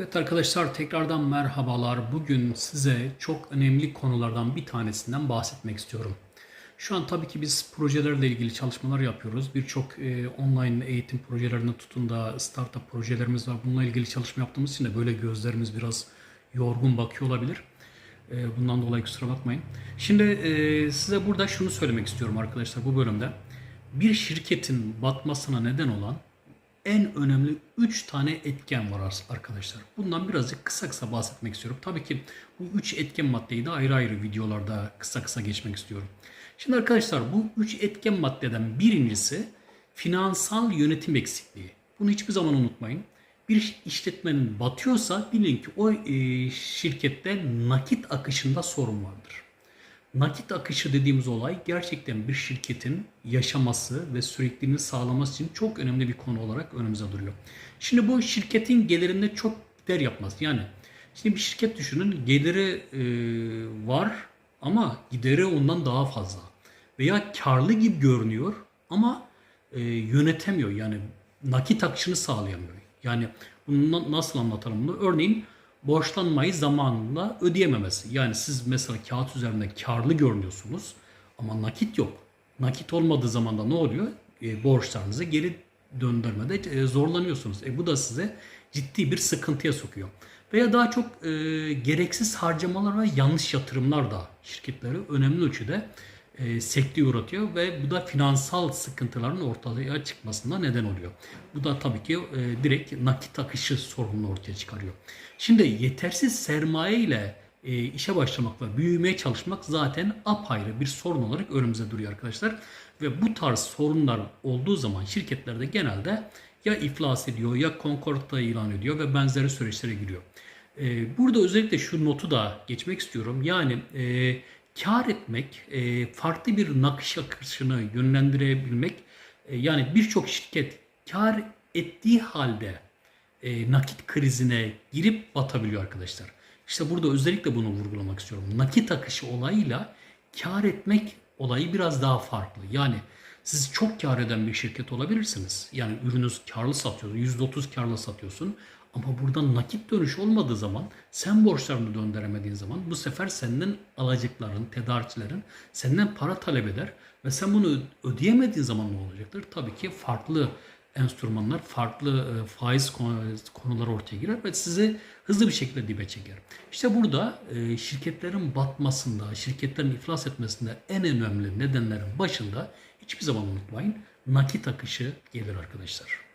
Evet arkadaşlar tekrardan merhabalar. Bugün size çok önemli konulardan bir tanesinden bahsetmek istiyorum. Şu an tabii ki biz projelerle ilgili çalışmalar yapıyoruz. Birçok e, online eğitim projelerine tutun da startup projelerimiz var. Bununla ilgili çalışma yaptığımız için de böyle gözlerimiz biraz yorgun bakıyor olabilir. E, bundan dolayı kusura bakmayın. Şimdi e, size burada şunu söylemek istiyorum arkadaşlar bu bölümde. Bir şirketin batmasına neden olan en önemli 3 tane etken var arkadaşlar. Bundan birazcık kısa kısa bahsetmek istiyorum. Tabii ki bu 3 etken maddeyi de ayrı ayrı videolarda kısa kısa geçmek istiyorum. Şimdi arkadaşlar bu 3 etken maddeden birincisi finansal yönetim eksikliği. Bunu hiçbir zaman unutmayın. Bir işletmenin batıyorsa bilin ki o e, şirkette nakit akışında sorun vardır. Nakit akışı dediğimiz olay gerçekten bir şirketin yaşaması ve sürekliliğini sağlaması için çok önemli bir konu olarak önümüze duruyor. Şimdi bu şirketin gelirinde çok gider yapmaz. Yani şimdi bir şirket düşünün geliri e, var ama gideri ondan daha fazla. Veya karlı gibi görünüyor ama e, yönetemiyor. Yani nakit akışını sağlayamıyor. Yani bunu nasıl anlatalım bunu? Örneğin borçlanmayı zamanında ödeyememesi. Yani siz mesela kağıt üzerinde karlı görünüyorsunuz ama nakit yok. Nakit olmadığı zaman da ne oluyor? E, borçlarınızı geri döndürmede e, zorlanıyorsunuz. E, bu da size ciddi bir sıkıntıya sokuyor. Veya daha çok e, gereksiz harcamalar ve yanlış yatırımlar da şirketleri önemli ölçüde e, sekteye uğratıyor ve bu da finansal sıkıntıların ortaya çıkmasına neden oluyor. Bu da tabii ki e, direkt nakit akışı sorununu ortaya çıkarıyor. Şimdi yetersiz sermaye ile e, işe başlamak ve büyümeye çalışmak zaten apayrı bir sorun olarak önümüze duruyor arkadaşlar. Ve bu tarz sorunlar olduğu zaman şirketlerde genelde ya iflas ediyor ya konkorda ilan ediyor ve benzeri süreçlere giriyor. E, burada özellikle şu notu da geçmek istiyorum. Yani e, kar etmek, e, farklı bir nakış akışını yönlendirebilmek, e, yani birçok şirket kar ettiği halde e, nakit krizine girip batabiliyor arkadaşlar. İşte burada özellikle bunu vurgulamak istiyorum. Nakit akışı olayıyla kar etmek olayı biraz daha farklı. Yani siz çok kar eden bir şirket olabilirsiniz. Yani ürünüz karlı satıyorsun, %30 karlı satıyorsun. Ama burada nakit dönüş olmadığı zaman sen borçlarını döndüremediğin zaman bu sefer senden alacakların, tedarikçilerin senden para talep eder ve sen bunu ödeyemediğin zaman ne olacaktır? Tabii ki farklı enstrümanlar, farklı e, faiz konuları ortaya girer ve sizi hızlı bir şekilde dibe çeker. İşte burada e, şirketlerin batmasında, şirketlerin iflas etmesinde en önemli nedenlerin başında hiçbir zaman unutmayın nakit akışı gelir arkadaşlar.